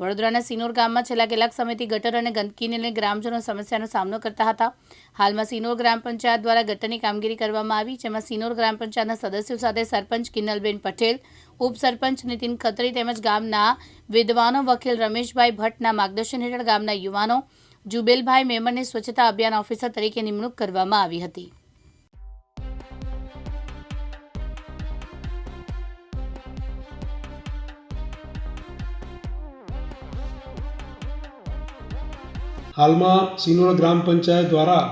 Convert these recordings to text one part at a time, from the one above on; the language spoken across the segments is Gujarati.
વડોદરાના સિનોર ગામમાં છેલ્લા કેટલાક સમયથી ગટર અને ગંદકીને લઈને ગ્રામજનો સમસ્યાનો સામનો કરતા હતા. હાલમાં સિનોર ગ્રામ પંચાયત દ્વારા ગટરની કામગીરી કરવામાં આવી, જેમાં સિનોર ગ્રામ પંચાયતના સદસ્યો સાથે સરપંચ કિન્નલબેન પટેલ, ઉપસરપંચ નીતિન ખત્રી તેમજ ગામના વિદ્વાનો વકીલ રમેશભાઈ ભટ્ટના માર્ગદર્શન હેઠળ ગામના યુવાનો જુબેલભાઈ મેમણને સ્વચ્છતા અભિયાન ઓફિસર તરીકે નિમણૂક કરવામાં આવી હતી. હાલમાં સિનોર ગ્રામ પંચાયત દ્વારા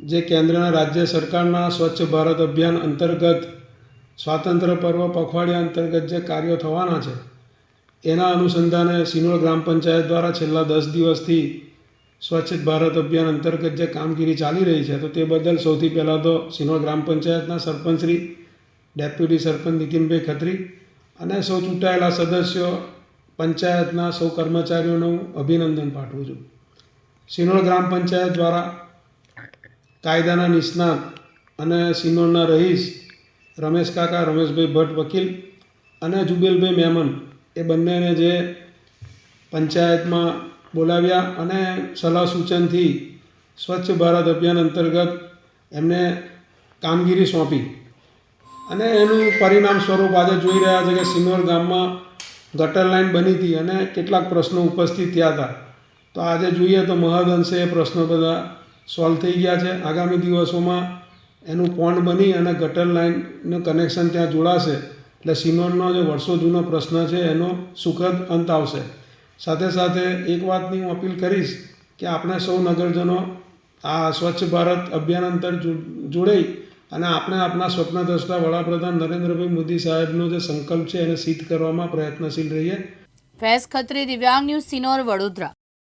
જે કેન્દ્રના રાજ્ય સરકારના સ્વચ્છ ભારત અભિયાન અંતર્ગત સ્વાતંત્ર્ય પર્વ પખવાડિયા અંતર્ગત જે કાર્યો થવાના છે, એના અનુસંધાને સિનોર ગ્રામ પંચાયત દ્વારા છેલ્લા દસ દિવસથી સ્વચ્છ ભારત અભિયાન અંતર્ગત જે કામગીરી ચાલી રહી છે, તો તે બદલ સૌથી પહેલાં તો સિનોર ગ્રામ પંચાયતના સરપંચશ્રી ડેપ્યુટી સરપંચ નીતિનભાઈ ખત્રી અને સૌ ચૂંટાયેલા સદસ્યો પંચાયતના સૌ કર્મચારીઓનું હું અભિનંદન પાઠવું છું. સિનોર ગ્રામ પંચાયત દ્વારા કાયદાના નિષ્ણાત અને સિનોરના રહીશ રમેશ કાકા, રમેશભાઈ ભટ્ટ વકીલ અને જુબેલભાઈ મેમન એ બંનેને જે પંચાયતમાં બોલાવ્યા અને સલાહ સૂચનથી સ્વચ્છ ભારત અભિયાન અંતર્ગત એમને કામગીરી સોંપી. અને એનું પરિણામ સ્વરૂપ આજે જોઈ રહ્યા છે કે સિનોર ગામમાં ગટર લાઈન બની હતી અને કેટલાક પ્રશ્નો ઉપસ્થિત થયા હતા. તો આજે જોઈએ તો મહદઅંશે એ પ્રશ્નો બધા સોલ્વ થઈ ગયા છે. આગામી દિવસોમાં એનું પોન્ડ બની અને ગટર લાઇનનું કનેક્શન ત્યાં જોડાશે. એટલે સિનોરનો જે વર્ષો જૂનો પ્રશ્ન છે એનો સુખદ અંત આવશે. સાથે સાથે એક વાતની હું અપીલ કરીશ કે આપણે સૌ નગરજનો આ સ્વચ્છ ભારત અભિયાન અંતર જોડાઈ અને આપણે આપણા સ્વપ્નદ્રષ્ટા વડાપ્રધાન નરેન્દ્રભાઈ મોદી સાહેબનો જે સંકલ્પ છે એને સિદ્ધ કરવામાં પ્રયત્નશીલ રહીએ. ફેઝ ખત્રી દિવ્યાંગ ન્યૂઝ સિનોર વડોદરા.